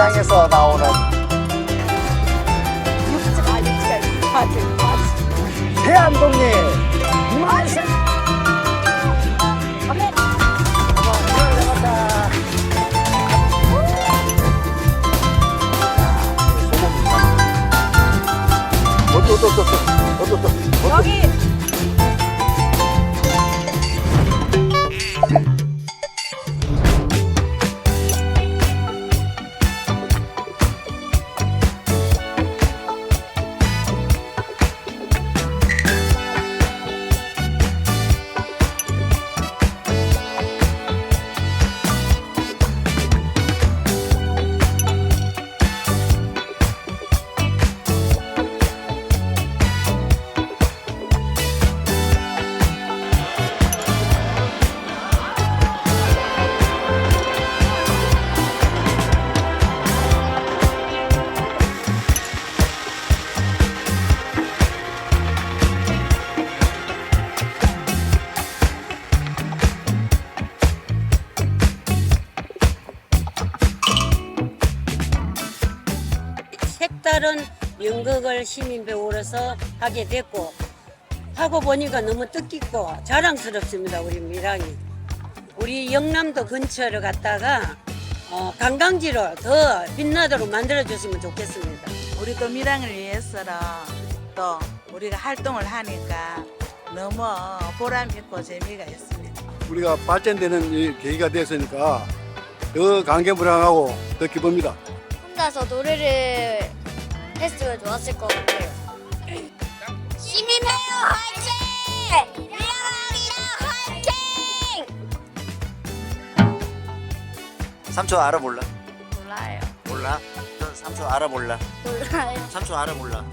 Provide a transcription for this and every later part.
시장에서 나오는 육지가 육지가 있어 바지 바지 해안동리 바지 어떠 어떠 어떠 어떠 어떠 어떠 여기 색다른 연극을 시민 배우로서 하게 됐고 하고 보니까 너무 뜻깊고 자랑스럽습니다 우리 미랑이 우리 영남도 근처를 갔다가 어, 관광지로 더 빛나도록 만들어 줬으면 좋겠습니다. 우리 또 미랑을 위해서는 또 우리가 활동을 하니까 너무 보람 있고 재미가 있습니다. 우리가 발전되는 이 계기가 됐으니까 더 감개무량하고 더 기쁩니다. 혼자서 노래를 했으면 좋았을 것 같아요. 시민배우 화이팅! 미라마리아 화이팅! 삼촌 알아 몰라? 몰라요. 몰라? 넌 삼촌 알아 몰라? 몰라요. 삼촌 알아 몰라?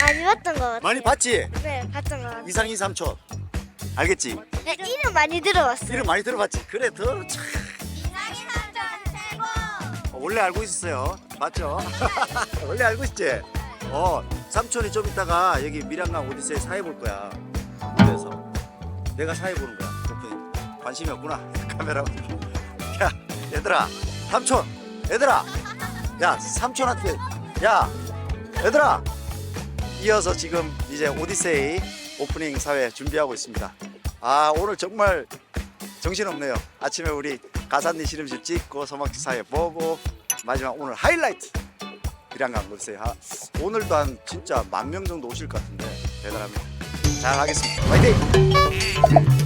많이 봤던 것 같아요. 많이 봤지? 네, 봤던 것 같아요. 이상희 삼촌 알겠지? 네, 이름 많이 들어봤어요. 이름 많이 들어봤지? 그래 더 참. 원래 알고 있었어요. 맞죠? 원래 알고 있지? 어, 삼촌이 좀 이따가 여기 미량강 오디세이 사회 볼 거야. 그래서 내가 사회 보는 거야. 그랬더니 관심이 없구나. 카메라. 야, 얘들아, 삼촌, 얘들아, 야, 삼촌한테, 야, 얘들아. 이어서 지금 이제 오디세이 오프닝 사회 준비하고 있습니다. 아, 오늘 정말 정신없네요. 아침에 우리 가산리 실험실 찍고 소막지 사회 보고 마지막 오늘 하이라이트 비량강 보세요. 아, 오늘도 한 진짜 만 명 정도 오실 것 같은데 대단합니다. 잘 하겠습니다. 화이팅!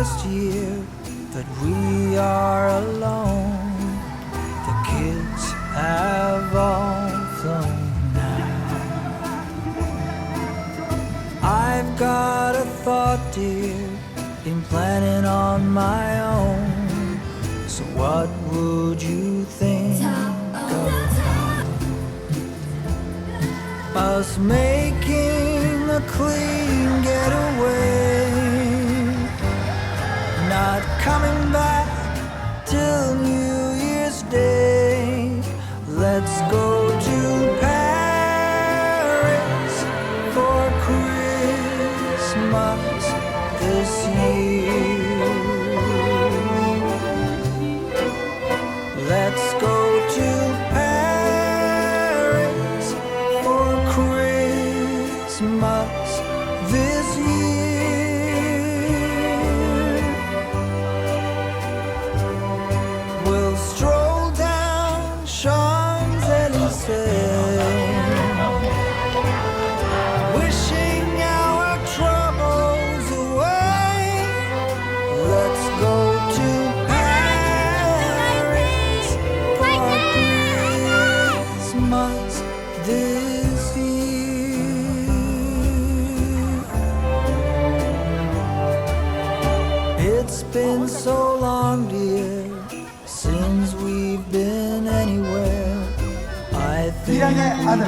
First year that we are alone. The kids have all flown now. I've got a thought, dear, been planning on my own. So what would you think of us making a clean getaway? Coming back till New Year's Day. Let's go to Paris for Christmas this year.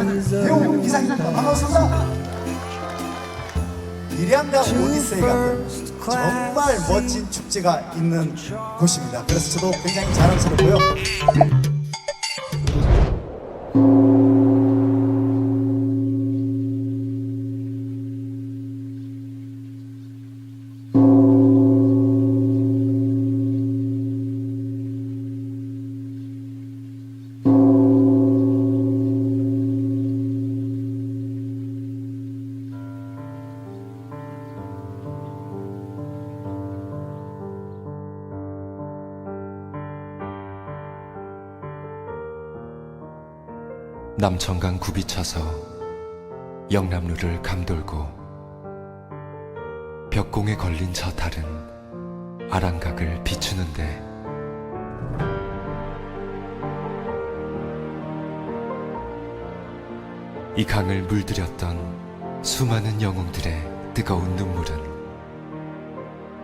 We deserve 밀양강 to 오디세이가 정말 멋진 축제가 있는 곳입니다. 그래서 저도 굉장히 자랑스럽고요. 남천강 굽이 차서 영남루를 감돌고 벽공에 걸린 저 달은 아랑각을 비추는데 이 강을 물들였던 수많은 영웅들의 뜨거운 눈물은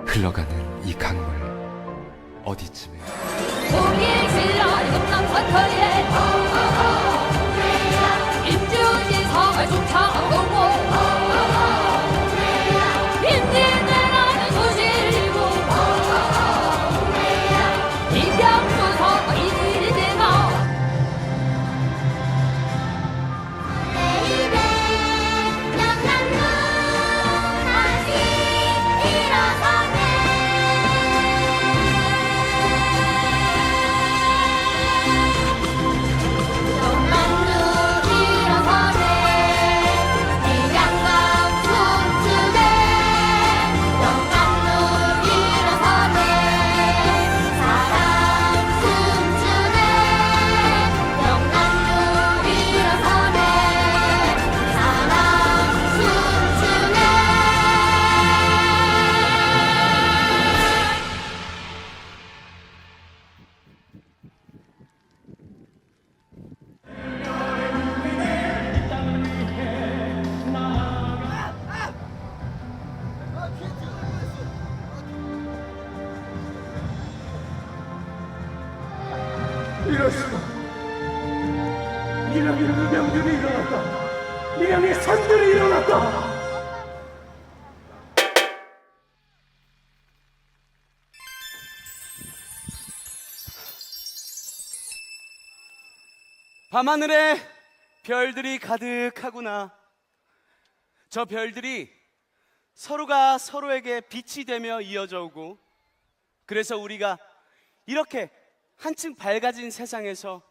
흘러가는 이 강물 어디쯤에 지라 영남 사터에 임주진 他。 이럴 수가. 밀양의 명절이 일어났다. 밀양의 산들이 일어났다. 밤하늘에 별들이 가득하구나. 저 별들이 서로가 서로에게 빛이 되며 이어져 오고 그래서 우리가 이렇게 한층 밝아진 세상에서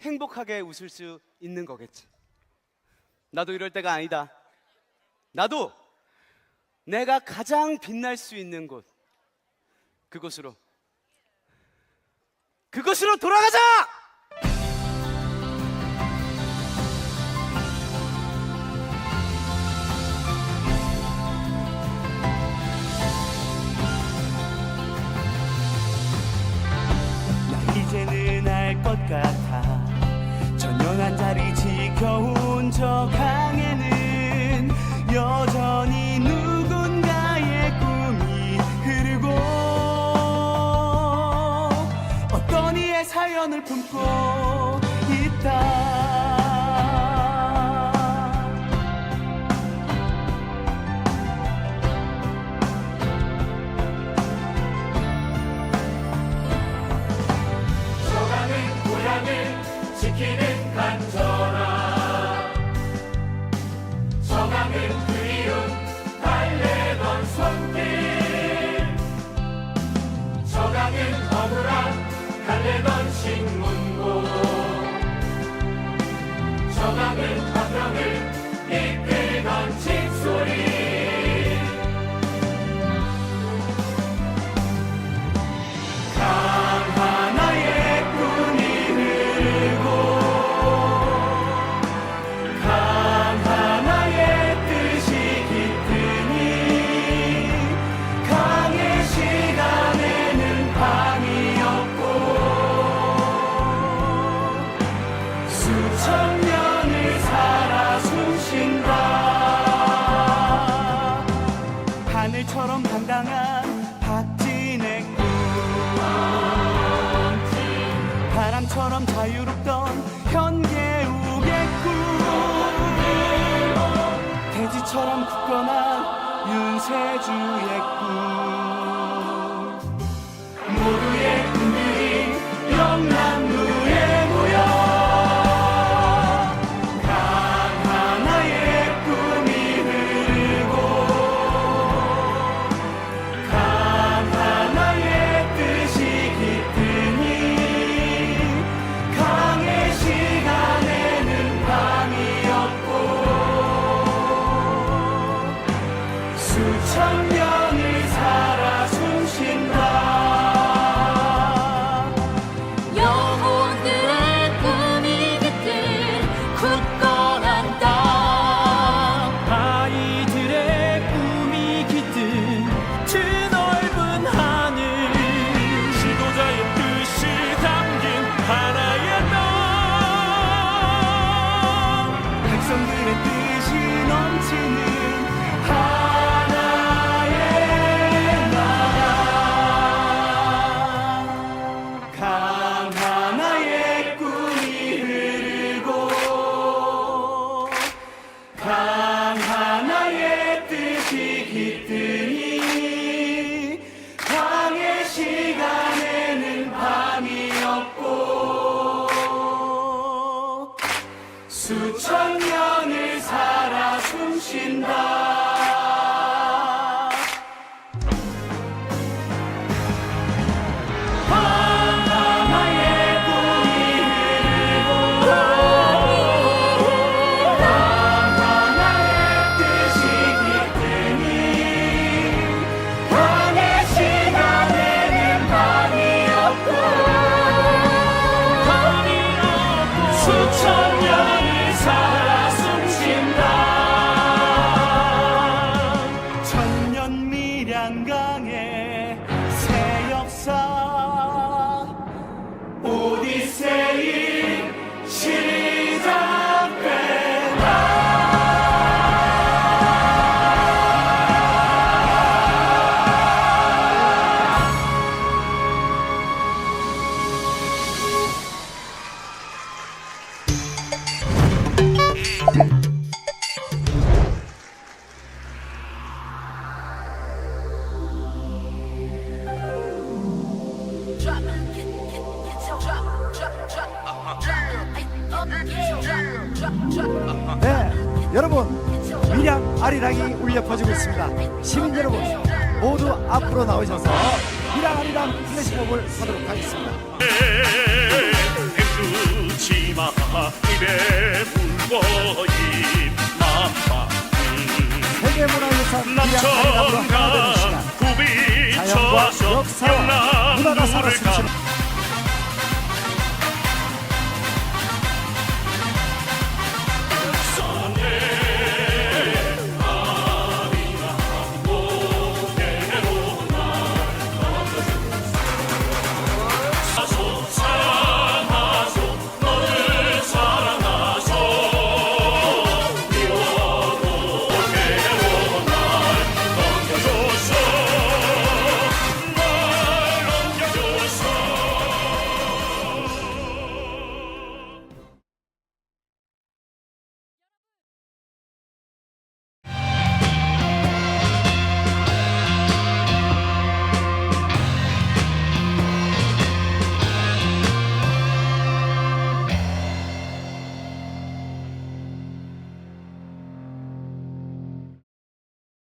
행복하게 웃을 수 있는 거겠지. 나도 이럴 때가 아니다. 나도 내가 가장 빛날 수 있는 곳 그곳으로 그곳으로 돌아가자! 같아. 전영한 자리 지켜온 저 강에는 여 You. 네, 여러분 미량 아리랑이 울려 퍼지고 있습니다. 시민 여러분 모두 앞으로 나오셔서 미량 아리랑 플래시몹을 하도록 하겠습니다. 지마 입에 물고 입맛봐 세계문화유산 미량 아리랑으로 함께하는 시간 자연과 역사와 Uluslararası arasını